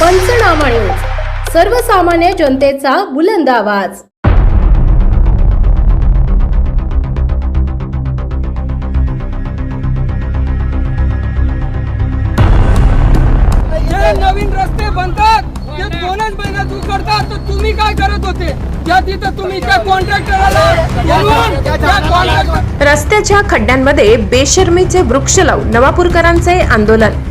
पंचनामा न्यूज सर्वसामान्य जनतेचा बुलंद आवाज. नवीन रस्ते बनतात. ते दोनच महिन्यात उघडतात तर तुम्ही काय करत होते? त्या तिथं तुम्ही त्या कॉन्ट्रॅक्टरला बोलवून त्या कॉन्ट्रॅक्टर रस्त्याच्या खड्ड्यांमध्ये बेशर्मीचे वृक्ष लावून नवापूरकरांचे आंदोलन.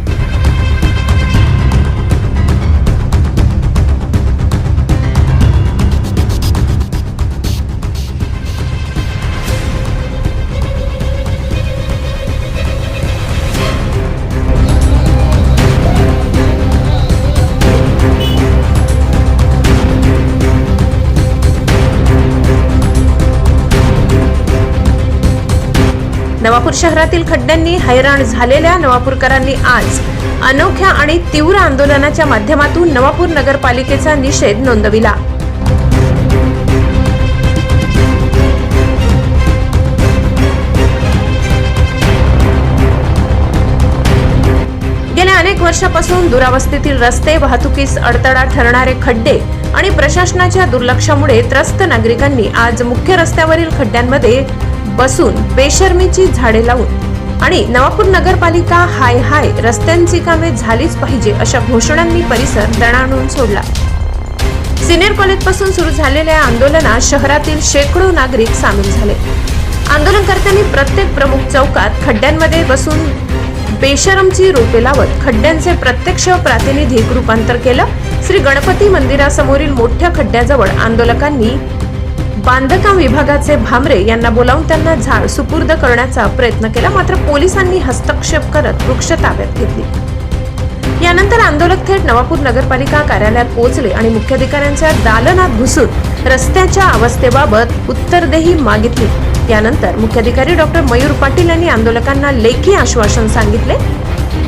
नवापूर शहरातील खड्ड्यांनी हैराण झालेल्या नवापूरकरांनी आज अनोख्या आणि तीव्र आंदोलनाच्या माध्यमातून नवापूर नगरपालिकेचा निषेध नोंदविला. गेल्या अनेक वर्षापासून दुरावस्थेतील रस्ते वाहतुकीस अडथळा ठरणारे खड्डे आणि प्रशासनाच्या दुर्लक्षामुळे त्रस्त नागरिकांनी आज मुख्य रस्त्यावरील खड्ड्यांमध्ये बसून बेशर्मीची झाडे लावून आणि नवापूर नगरपालिका हाय हाय रस्त्यांची कामे झालीच पाहिजे अशा घोषणांनी परिसर दणाणून सोडला. सिनियर कॉलेजपासून सुरू झालेल्या आंदोलनात शहरातील शेकडो नागरिक सामील झाले. आंदोलनकर्त्यांनी प्रत्येक प्रमुख चौकात खड्ड्यांमध्ये बसून बेशरमची रोपे लावत खड्ड्यांचे प्रत्यक्ष प्रातिनिधिक रूपांतर केलं. श्री गणपती मंदिरासमोरील मोठ्या खड्ड्याजवळ आंदोलकांनी बांधकाम विभागाचे भामरे यांना बोलावून त्यांना झाड सुपूर्द करण्याचा प्रयत्न केला. मात्र पोलिसांनी हस्तक्षेप करत वृक्ष ताब्यात घेतली. यानंतर आंदोलक थेट नवापूर नगरपालिका कार्यालयात पोहोचले आणि मुख्याधिकाऱ्यांच्या दालनात घुसून रस्त्याच्या अवस्थेबाबत उत्तरदेही मागितली. यानंतर मुख्याधिकारी डॉक्टर मयूर पाटील यांनी आंदोलकांना लेखी आश्वासन सांगितले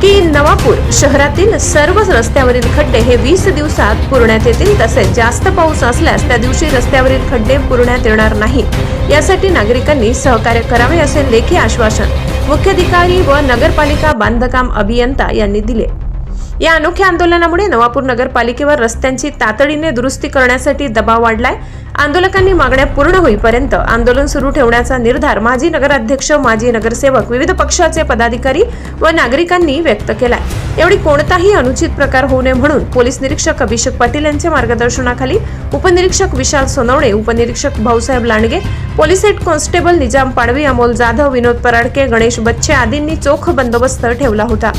की नवापूर शहरातील सर्व रस्त्यावरील खड्डे हे वीस दिवसात पुरण्यात येतील तसेच जास्त पाऊस असल्यास त्या दिवशी रस्त्यावरील खड्डे पुरण्यात येणार नाही. यासाठी नागरिकांनी सहकार्य करावे असे लेखी आश्वासन मुख्याधिकारी व नगरपालिका बांधकाम अभियंता यांनी दिले. या अनोख्या आंदोलनामुळे नवापूर नगरपालिकेवर रस्त्यांची तातडीने दुरुस्ती करण्यासाठी दबाव वाढलाय. आंदोलकांनी मागण्या पूर्ण होईपर्यंत आंदोलन सुरू ठेवण्याचा निर्धार माजी नगराध्यक्ष माजी नगरसेवक विविध पक्षाचे पदाधिकारी व नागरिकांनी व्यक्त केलाय. एवढी कोणताही अनुचित प्रकार होऊ नये म्हणून पोलीस निरीक्षक अभिषेक पाटील यांच्या मार्गदर्शनाखाली उपनिरीक्षक विशाल सोनवणे उपनिरीक्षक Bhausaheb Landge police head constable Nizam Padvi Amol Jadhav Vinod Paradke Ganesh Bachche आदींनी चोख बंदोबस्त ठेवला होता.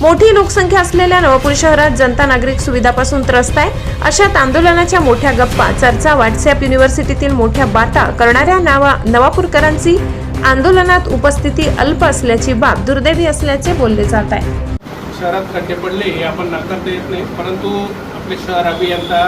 मोठी लोकसंख्या असलेल्या नवापूर शहरात जनता नागरिक सुविधापासून त्रस्त आहे. अशात आंदोलनाच्या मोठ्या गप्पा चर्चा व्हॉट्सअप युनिव्हर्सिटीतील मोठ्या बाता करणाऱ्या नावा नवापूरकरांची आंदोलनात उपस्थिती अल्प असल्याची बाब दुर्दैवी असल्याचे बोलले जात आहे. शहरात खड्डे पडले हे आपण नाकारता येत नाही. परंतु आपले शहर अभियंता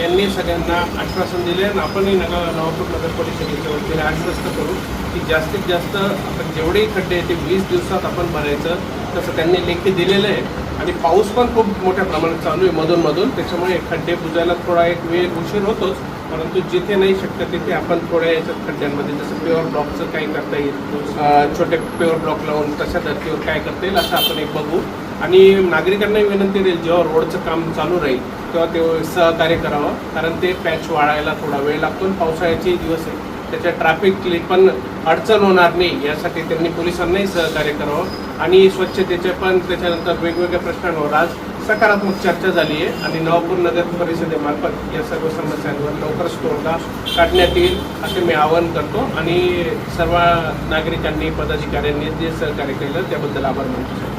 यांनी सगळ्यांना आश्वासन दिले आणि आपणही नगर नवापूर नगर परिषदेच्या वतीने आश्वस्त करू की जास्तीत जास्त आपण जेवढेही खड्डे आहेत ते वीस दिवसात आपण भरायचं. तसं त्यांनी लेखी दिलेलं आहे. आणि पाऊस पण खूप मोठ्या प्रमाणात चालू आहे मधून मधून त्याच्यामुळे खड्डे बुजायला थोडा एक वेळ उशीर होतोच. परंतु जिथे नाही शक्य तिथे आपण थोड्या याच्यात खड्ड्यांमध्ये जसं प्युअर ब्लॉकचं काही करता येईल छोटे प्युअर ब्लॉक लावून तशा धर्तीवर काय करता येईल असं आपण एक बघू. आणि नागरिकांनाही विनंती राहील जेव्हा रोडचं काम चालू राहील तेव्हा ते सहकार्य करावं. कारण ते पॅच वाढायला थोडा वेळ लागतो आणि पावसाळ्याचे दिवस आहे त्याच्या ट्रॅफिक पण अडचण होणार नाही यासाठी त्यांनी पोलिसांनाही सहकार्य करावं आणि स्वच्छतेचे पण त्याच्यानंतर वेगवेगळ्या प्रश्नांवर आज सकारात्मक चर्चा झाली आहे आणि नवापूर नगर परिषदेमार्फत या सर्व समस्यांवर लवकरच तोडगा काढण्यात येईल असे मी आवाहन करतो. आणि सर्व नागरिकांनी पदाधिकाऱ्यांनी जे सहकार्य केलं त्याबद्दल आभार मानतो